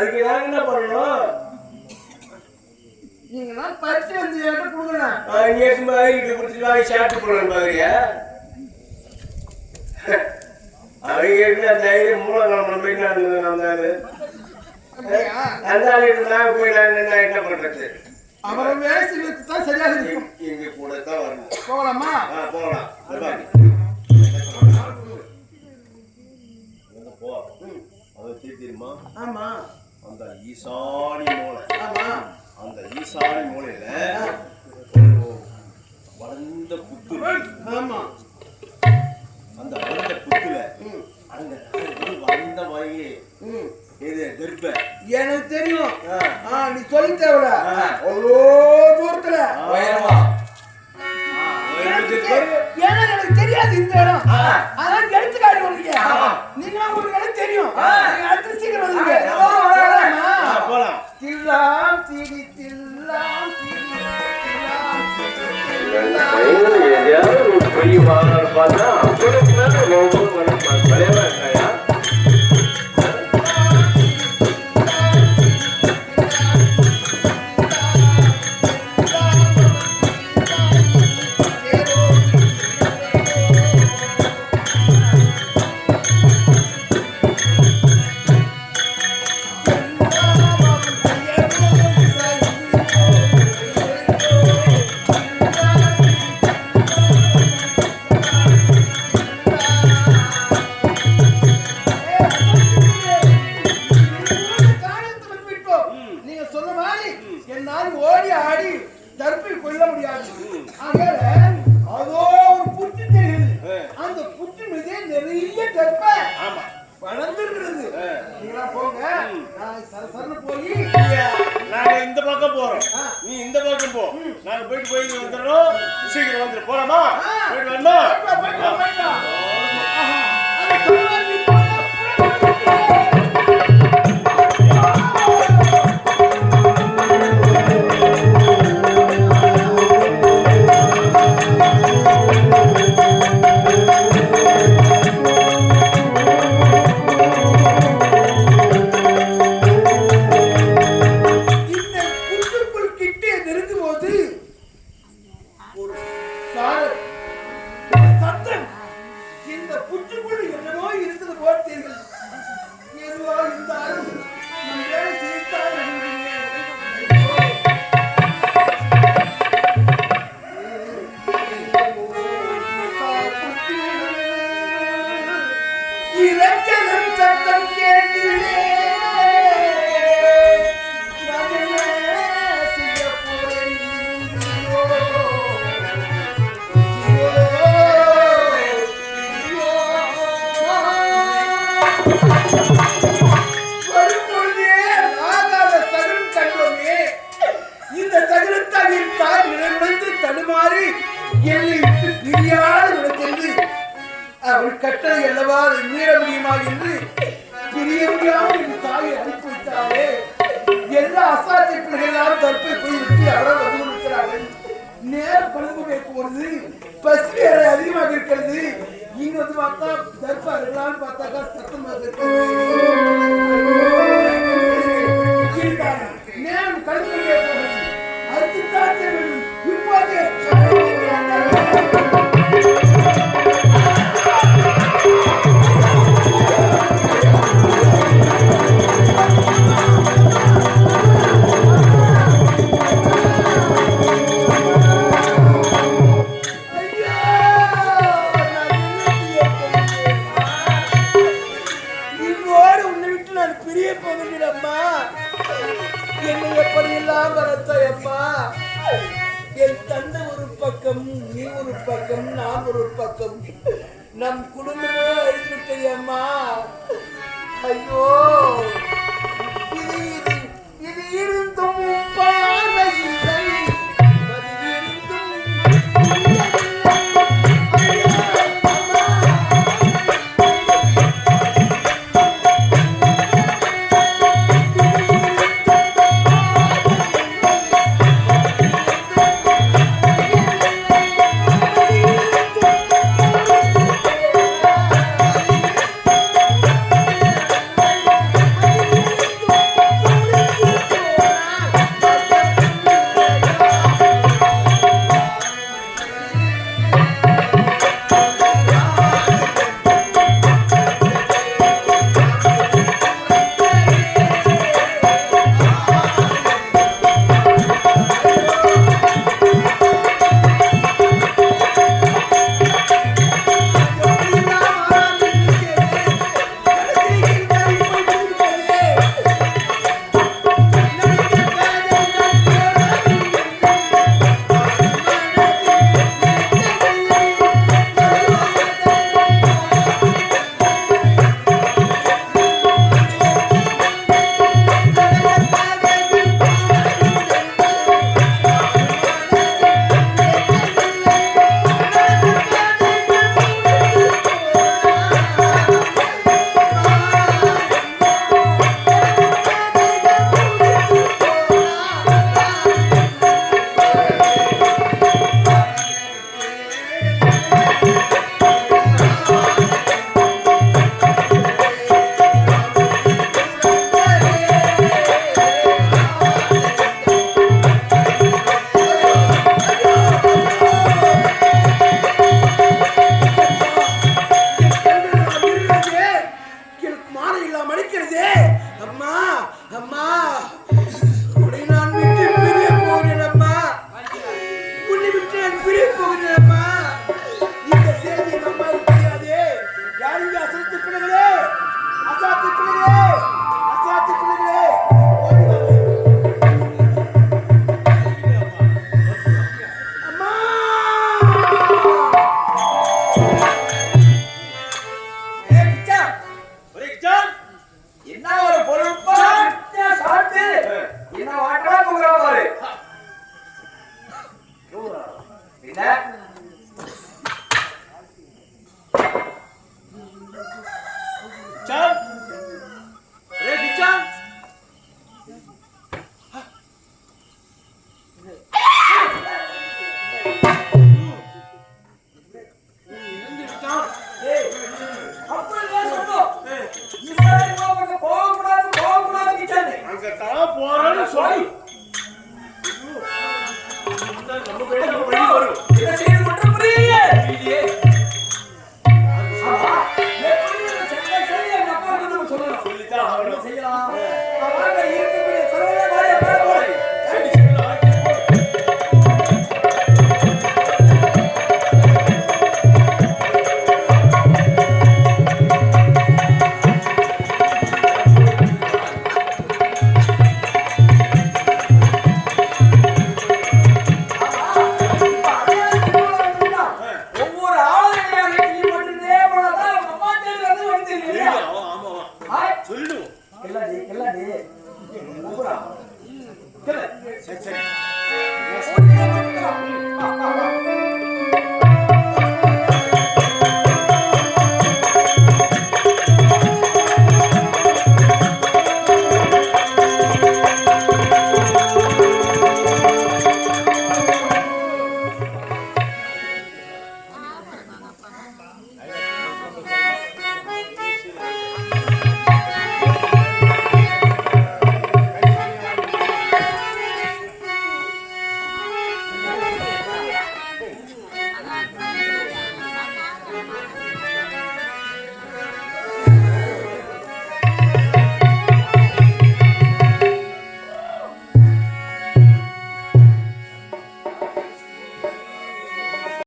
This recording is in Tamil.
அதுக்கு நான் என்ன பண்ணணும்? நீங்க நான் பறிச்சு வந்து என்கிட்ட வாங்கி சேர்த்து போடணும் பாக்குறிய அவங்க இருக்கிற தைரியம் மூலம் நம்ம அந்த ஆளுக்கு நான் போய் நான் என்ன பண்றது? அவரை தான் சரியாக இருக்கும். இங்க கூட தான் வரணும். போகலாமா? போகலாம். போ அதை தீர்த்திருமா ஆமா. அந்த ஈசானி மூலை ஆமா அந்த ஈசானி மூலையில வளர்ந்த புத்து ஆமா. அந்த வளர்ந்த புத்துல ஒரு வளர்ந்த ம். இது கர்ப்ப. எனக்கு தெரியும். நீ சொல்லி தேவல. அவ்வளோ தூரத்துல. உயரமா. ஏன்னா எனக்கு தெரியாது இந்த இடம். அதான் எடுத்து காட்டி வந்தீங்க ஆமா. நீங்க உங்களுக்கு தெரியும். அடுத்து சீக்கிரம் தில்லாம் பெரிய வாகனம் பார்த்தா அப்பளுக்கு போ. நாங்க போயிட்டு போயிட்டு வந்துடுறோம். சீக்கிரம் வந்துடு. போலாமா. போயிட்டு வரணுமா? புற்றுக்குள் என்னமோ இருந்தது போல் தெரிகிறது எதுவா இருந்தாலும் நம் வேலை இலக்கணம் சத்தம் கட்டளை அல்லவா அதை மீற முடியுமா என்று பிரிய முடியாமல் என் தாயை அனுப்பி வைத்தாரே? எல்லா அசாத்திய பிள்ளைகள் தற்பை போய் விட்டு அவரால் வந்து கொண்டிருக்கிறார்கள் நேரம் பழுது போகிறது பொழுது பசி வேற அதிகமாக இருக்கிறது. இங்க வந்து பார்த்தா தற்பா இருக்கலாம்னு பார்த்தாக்கா சத்தம் இருக்கிறது. நேரம் கழிந்து நம் குடும்பமே அழிந்துட்டது அம்மா ஐயோ. ஆறுதல் இல்லாம அடிக்கிறது. அம்மா அம்மா. எல்லாடி எல்லாடி சரி சரி.